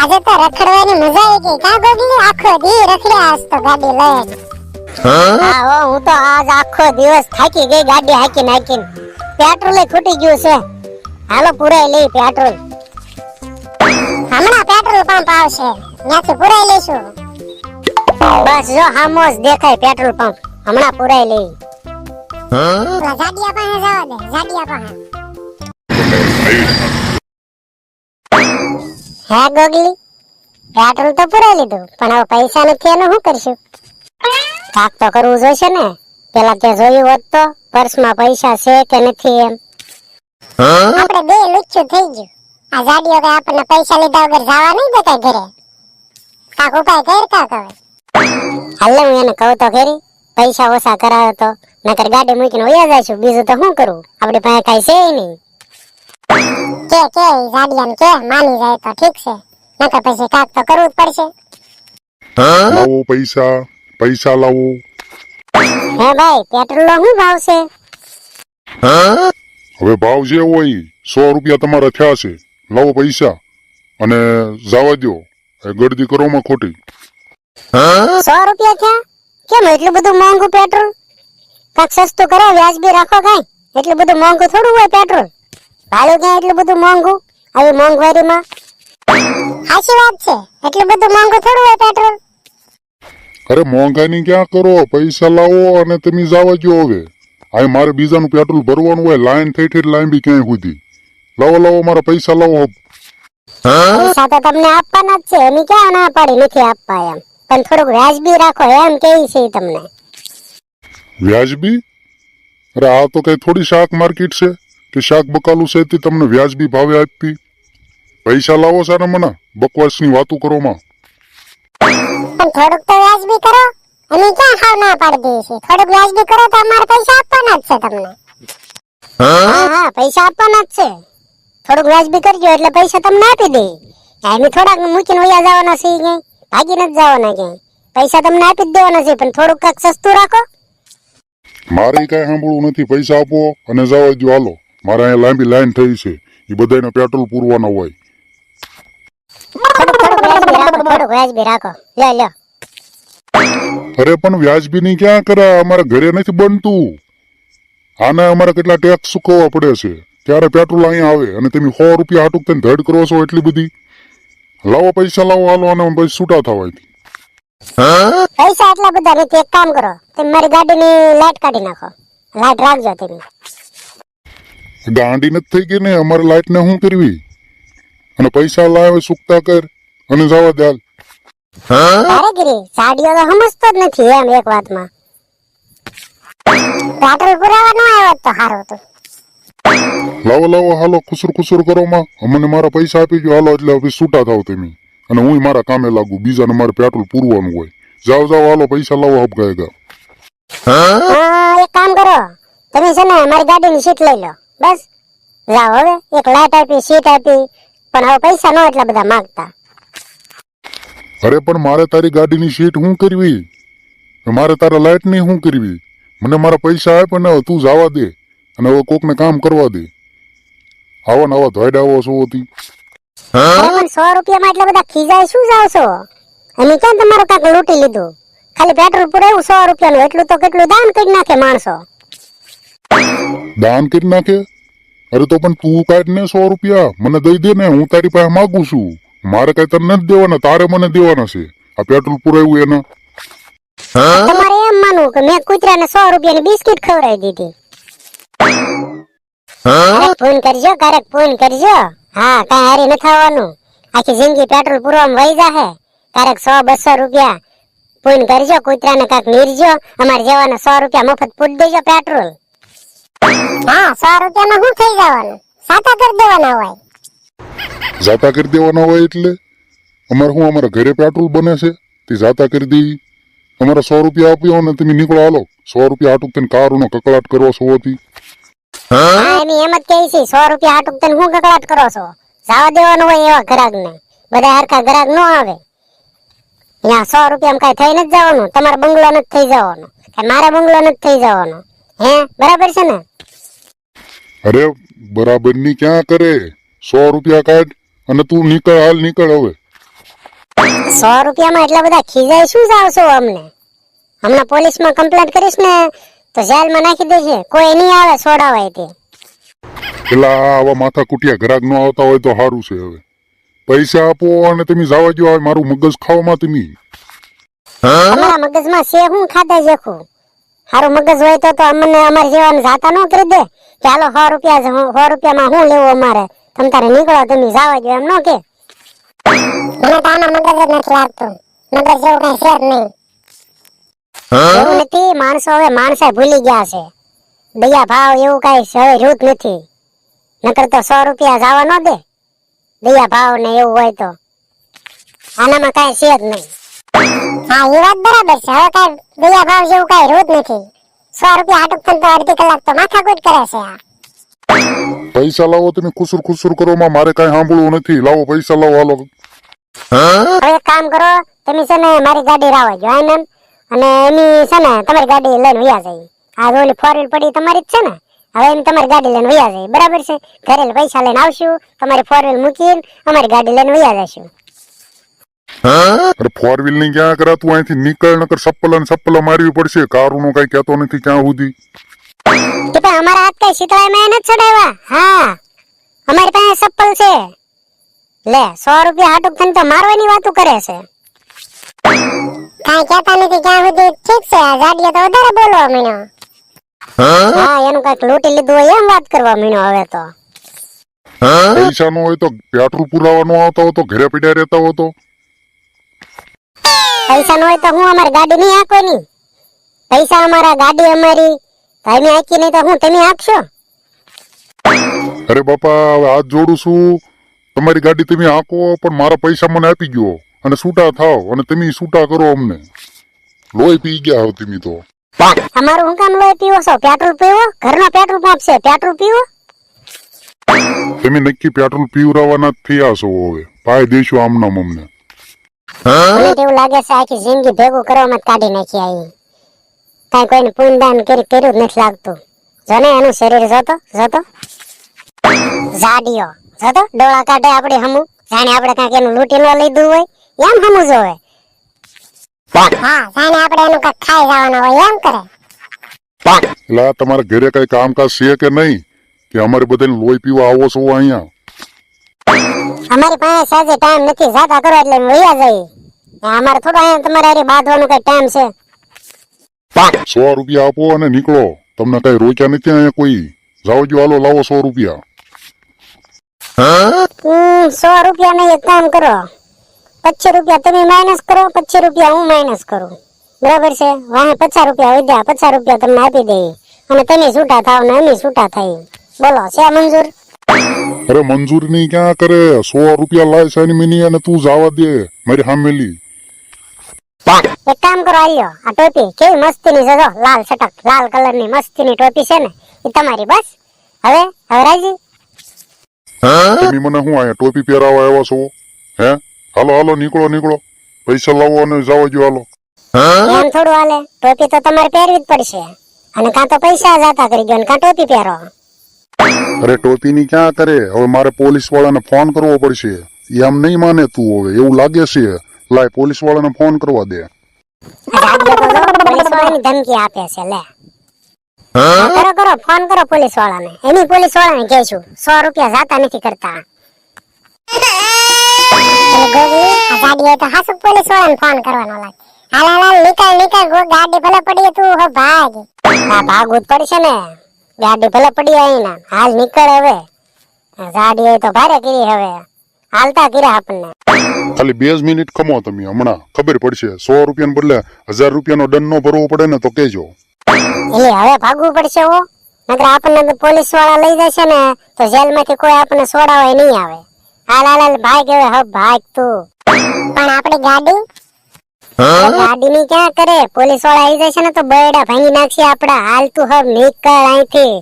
આજે તો રખડવાની મજા આવી ગઈ. કા ગોગલી આખો દી રખડ્યા આજ તો ગાડી લઈને હા? હો હું તો આજ આખો દિવસ થાકી ગઈ ગાડી હાકી નાખીને. પેટ્રોલ ખૂટી ગયું છે. હાલો પુરાઈ લઈ પેટ્રોલ. હમણાં પેટ્રોલ પંપ આવશે. ત્યાંથી પુરાઈ લઈશું. બસ જો હામો જ દેખાય પેટ્રોલ પંપ. હમણાં પુરાઈ લઈ. જાડિયા પાસે જવા દે જાડિયા પાસે. હે ગોગલી પેટ્રોલ તો પુરાઈ લીધું, પણ હવે પૈસા નથી એનું શું કરશું? કાક તો કરવું જોઈશે ને, પેલા તે જોયું હોત તો, પર્સમાં પૈસા છે કે નથી એમ. આપણે બે લુચ્ચું થઈ ગયું. આ જાડિયો કે આપણને પૈસા લીધા વગર જવા નહીં દેતા ઘરે. કાક ઉપાય કર કાક હવે. હાલે હું એને કહું તો ખરી, પૈસા ઓછા કરાવે તો, નકર ગાડી મૂકીને વયા જઈશું, બીજું તો શું કરું? આપણી પાસે કઈ છે નહીં. કે કે જાડિયાને કે માની જાય તો ઠીક છે. નકર પછી કાક તો કરવું જ પડશે. લાવો પૈસા પૈસા લાવો. હે ભાઈ પેટ્રોલ નો શું ભાવ છે? હવે ભાવ જે હોય સો રૂપિયા તમારા થયા છે. લાવો પૈસા અને જવા દ્યો. એ ગળદી કરોમાં ખોટી. સો રૂપિયા થયા? કેમ એટલું બધું મોંઘું પેટ્રોલ? કાક સસ્તું કરો વ્યાજબી રાખો કઈ? એટલું બધું મોંઘું થોડું હોય પેટ્રોલ? ભાડું ક્યાં એટલું બધું મોંઘું? આવી મોંઘવારીમાં? સાચી વાત છે. એટલું બધું મોંઘું થોડું હોય પેટ્રોલ અરે મોંઘાની ક્યાં કરો? પૈસા લાવો અને તમે જવા જો હવે. આ મારે બીજાનું પેટ્રોલ ભરવાનું હોય લાઈન થઈ થઈ લાઈન બી ક્યાંય સુધી. લાવો લાવો મારા પૈસા લાવો પૈસા તો તમને આપવાના જ છે. એની ક્યાં ના પાડી નથી આપવા એમ. પણ થોડુંક વ્યાજબી રાખો એમ કે છે તમને? વ્યાજબી? અરે આ તો કઈ થોડી શાક માર્કેટ છે. કે શાક બકાલું છે તે તમને વ્યાજબી ભાવે આપી. પૈસા લાવો સારા મના બકવાસની વાતો કરો માં પણ થોડુંક તો વ્યાજબી કરો. અને ક્યાં ખાવ ના પાડી દે છે? થોડુંક વ્યાજબી કરો તો અમારે પૈસા આપવાના જ છે તમને. હા? હા પૈસા આપવાના જ છે. થોડુંક વ્યાજબી કરજો એટલે પૈસા તમને આપી દે એમ થોડાક મૂકીને વયા જવાના છે ક્યાંય? ન જ જવાના ક્યાંય? પૈસા તમને આપી જ દેવાના છે પણ થોડુંક કાંઈક સસ્તું રાખો. મારે કઈ સાંભળવું નથી. પૈસા આપો અને જવા દો હાલો. મારે અહીંયા લાંબી લાઈન થઈ છે. એ બધાને પેટ્રોલ પૂરવાના હોય. અરે, પણ વ્યાજબી ની ક્યાં કરે? અમારા ઘરે નથી બનતું. આને અમારે કેટલા ટેક્સ ચૂકવવા પડે છે? ત્યારે પેટ્રોલ અહીંયા આવે? અને તમે સો રૂપિયા હાટુક થઈને ધડ કરો છો એટલી બધી? લાવો પૈસા, લાવો હાલો અને પછી છૂટા થવા. પૈસા એટલા બધા નથી. એક કામ કરો. તમે મારી ગાડીની લાઈટ કાઢી નાખો. લાઈટ રાખજો તમે ગાંડી નથી થઈ ગઈ ને અમારે લાઈટ ને શું કરવી? અને પૈસા લાવે સુકતા કર અને જવા દે હાલ. કારીગરી સાડીઓ તો સમજતો જ નથી એમ એક વાતમાં. પેટ્રોલ પુરાવા ન આવ્યો તો સારું હતું. લાવો લાવો હાલો ખુસર ખુસર કરો માં. અમને મારા પૈસા આપી ગયો હાલો એટલે હવે છૂટા થાવ તમે. અને હું મારા કામે લાગુ. બીજાને મારે પેટ્રોલ પૂરવાનું હોય. જાઓ જાઓ હાલો પૈસા લાવો હપ ગાયગા હા એક કામ કરો. તમે છે ને મારી ગાડીની સીટ લઈ લો. બસ. જાઓ હવે. એક લાઈટ આપી સીટ આપી. પણ હવે પૈસા નો એટલા બધા માંગતા. અરે પણ મારે તારી ગાડીની સીટ હું કરવી? મારે તારા લાઈટની શું કરવી? મને મારા પૈસા આપ અને તું જવા દે. અને હવે કોકને કામ કરવા દે. આવો ને આવા ધોઈડાવો છો હતી પણ સો રૂપિયામાં એટલા બધા ખીજાય શું જાવ છો? અને ક્યાં તમારું કાંક લૂંટી લીધું? ખાલી પેટ્રોલ પુરાયું સો રૂપિયાનું. એટલું તો કેટલું દાન કરી નાખે માણસો. દાન કરી નાખે? અરે તો પણ તું કાઢ ને સો રૂપિયા મને દઈ દે ને હું તારી પાસે માગું છું. મારે કઈ તને નથી દેવાના તારે મને દેવાના છે. આ પેટ્રોલ પુરાવ્યું એના. તમારે એમ માનવું કે મેં કૂતરાને સો રૂપિયાની બિસ્કિટ ખવડાવી દીધી. ફોન કરજો ક્યારેક ફોન કરજો. હા કઈ હારી ન થવાનું આખી જિંદગી પેટ્રોલ પૂરવામાં વહી જાહે. ક્યારેક સો બસો રૂપિયા. ફોન કરજો કૂતરાને કાંઈક નીરજો અમારે જવાના સો રૂપિયા મફત પૂરી દેજો પેટ્રોલ. હા સો રૂપિયામાં શું થઈ જવાનું? સાતા કરી દેવાના હોય. જાતા કરી દેવાના હોય એટલે? અમારે શું અમારા ઘરે પેટ્રોલ બને છે? તે જાતા કરી દેવી અમારા સો રૂપિયા આપ્યો ને તમે નીકળો હાલો. સો રૂપિયા હાટુક થઈને કારુનો કકડાટ કરવા છો હતી. હા એની એમ જ કહે છે સો રૂપિયા આટુક તને હું કકડાટ કરો છો? જવા દેવાનું હોય એવા ગ્રાહક ને બધા હરખા ગ્રાહક ન આવે. અહીંયા સો રૂપિયા કઈ થઈ નથી જવાનું. તમારે બંગલો નથી થઈ જવાનો. કે મારે બંગલો નથી થઈ જવાનો. હે બરાબર છે ને? અરે બરાબરની ક્યાં કરે? સો રૂપિયા કાઢ અને તું નીકળ હાલ નીકળ હવે. સો રૂપિયામાં એટલા બધા ખીજાય શું જાવશો અમને? હમણાં પોલીસમાં કમ્પ્લેન્ટ કરીશ ને તો જેલમાં નાખી દેશે કોઈ નહીં આવે છોડાવાય તે. પેલા આવા માથા કુટિયા ઘરાક ન આવતા હોય તો સારું છે હવે. પૈસા આપો અને તમે જવા જો મારું મગજ ખાવામાં તમે. અમારા મગજમાં છે હું ખાધા જેખું હારું મગજ હોય તો તો અમને અમારે જેવાને જાતા ન કરી દે. કે હાલો સો રૂપિયા હું- સો રૂપિયામાં શું લેવું અમારે? તમ તારે નીકળો તમે જાવા જો એમ ન કે. મને તો આમાં મગજ જ નથી લાગતું. મગજ જેવું કઈ છે જ નહીં. એવું નથી માણસો હવે માણસે ભૂલી ગયા છે. દયા ભાવ એવું કઈ હવે રહ્યું નથી. નકર તો સો રૂપિયા જવા ન દે. દયા ભાવ ને એવું હોય તો. આનામાં કઈ છે જ નહીં. હા એ વાત બરાબર છે. હવે કઈ દયા ભાવ જેવું કઈ રોજ નથી. સો રૂપિયા હાટુક થઈને તો અડધી કલાક તો માથાકૂટ કરે છે આ. પૈસા લાવો તમે ખુસુર ખુસુર કરો માં મારે કઈ સાંભળવું નથી. લાવો પૈસા લાવો હાલો. હવે કામ કરો તમે છે ને મારી ગાડી રાવો જો મેમ? અને એની છે ને તમારી ગાડી લઈને વયા જાય આ ઓલી ફોર વ્હીલ પડી તમારી જ છે ને? હવે એમ તમારી ગાડી લઈને વ્યા જાય બરાબર છે? ઘરે પૈસા લઈને આવશું તમારી ફોર વ્હીલ મૂકીને અમારી ગાડી લઈને વ્યા જશું અરે ફોર વ્હીલની ક્યાં કરા તું? અહીંથી નીકળ નકર સપ્પલા ને સપ્પલા મારવી પડશે. કારું નું કઈ કહેતો નથી ક્યાં સુધી. કે પણ અમારા હાથ કઈ શીતળાઈ માં નથી ચડાવ્યા? હા. અમારી પાસે સપ્પલ છે. લે સો રૂપિયા હાટુક થઈને તો મારવાની વાતો કરે છે. કાંઈ કહેતા નથી ક્યાં સુધી? ઠીક છે આ તો વધારે બોલવા માંડ્યો. હા? એનું કંઈક લૂંટી લીધું હોય એમ વાત કરવા મીણો હવે તો. પૈસા નો હોય તો પેટ્રોલ પુરાવાનો આવતા હો તો ઘરે પીડ્યા રહેતા હો તો. પૈસા ન હોય તો હું અમારી ગાડી નહીં હાંકવાની? પૈસા અમારા ગાડી અમારી તમે હાંકી નહીં તો હું તમે હાંકશો? અરે બાપા હવે હાથ જોડું છું. તમારી ગાડી તમે હાંકો પણ મારા પૈસા મને આપી ગયો અને છૂટા થાવ અને તમે છૂટા કરો અમને. લોહી પી ગયા હો તમે તો. અમારું હું કામ લોહી પીવો છો? પેટ્રોલ પીવો? ઘરનો પેટ્રોલ પંપ છે પેટ્રોલ પીવો? તમે નક્કી પેટ્રોલ પીવરાવાના જ થયા છો હવે. પાય દેશું આમનામ અમને. મને એવું લાગે છે આખી જિંદગી ભેગું કરવામાં કાઢી નાખી આવી કાંઈ કોઈને પૂનદાન કરી કર્યું નથી લાગતું. જો ને એનું શરીર જોતો જોતો. જાડિયો, જોતો? ડોળા કાઢે આપણે હમું. જાણે આપણે કાંઈક એનું લૂંટી ન લીધું હોય, એમ હમું જોવે. હા, જાણે આપણે એનું કાંઈક ખાઈ જવાનું હોય, એમ કરે. લા તમારા ઘરે કઈ કામકાજ છે કે નહીં? કે અમારે બધાને લોહી પીવા આવો છો અહીંયા? અમારી પાસે સાજે ટાઈમ નથી જાતા કરો એટલે અમે વયા જઈએ અમારે થોડો અહીંયા તમારે હારે બાંધવાનો કઈ ટાઈમ છે. સો રૂપિયા આપો અને નીકળો. તમને કઈ રોક્યા નથી અહીંયા કોઈ? જાઓ જો હાલો લાવો સો રૂપિયા. સો રૂપિયા નહીં એક કામ કરો. પચીસ રૂપિયા તમે માઇનસ કરો પચીસ રૂપિયા હું માઇનસ કરું. બરાબર છે? વાહે પચાસ રૂપિયા વધ્યા પચાસ રૂપિયા તમને આપી દઈએ અને તમે છૂટા થાવ ને અમે છૂટા થઈ. બોલો છે મંજૂર? અરે મંજૂરી ક્યાં કરે? સો રૂપિયા લાય સાની મિની અને તું જવા દે. મારી હામેલી. એક કામ કરો આલ્યો આ ટોપી કેવી મસ્તીની છે જો લાલ સટક લાલ કલરની મસ્તીની ટોપી છે ને એ તમારી બસ. હવે હવે રાજી? તમે મને હું આયા ટોપી પહેરાવા આવ્યા છો? હે? હાલો હાલો નીકળો નીકળો. પૈસા લાવો અને જાવ જો હાલો. એમ થોડું હાલે. ટોપી તો તમારે પહેરવી જ પડશે. અને કાં તો પૈસા જાતા કરી ગયો ને કાં ટોપી પહેરો. અરે ટોપીની ક્યાં કરે હવે મારે પોલીસ વાળાને ફોન કરવો પડશે. એમ નહીં માને તું હવે. એવું લાગે છે. લાય પોલીસ વાળાને ફોન કરવા દે. ધમકી આપે છે લે. કરો કરો ફોન કરો પોલીસ વાળાને એની પોલીસ વાળાને કહેશું. સો રૂપિયા જાતા નથી કરતા. ગોગી આ ગાડીએ તો હાસુ પોલીસ વાળાને ફોન કરવાનો લાગે. હાલ હાલ નીકળ નીકળ ગાડી ભલે પડી તું હો ભાગ. આ ભાગવું જ પડશે ને. ગાડી ભલે પડી આવી ને હાલ નીકળ હવે. ગાડી હોય તો ભારે કરી હવે. હાલતા કર્યા આપણને. ખાલી બે જ મિનિટ કમો તમે હમણાં. ખબર પડશે સો રૂપિયા બદલે હજાર રૂપિયાનો દંડ નો ભરવો પડે ને તો કેજો એટલે હવે ભાગવું પડશે હો. નકર આપણને પોલીસવાળા લઈ જશે ને તો જેલમાંથી કોઈ આપણને છોડાવે નહીં આવે. હાલ હાલ હાલ ભાગ હવે હબ ભાગ તું. પણ આપણી ગાડી ની ક્યાં કરે પોલીસવાળા આવી જશે ને તો બરડા ભાંગી નાખશે આપડા. હાલ તું હવે નીકળ અહીંથી.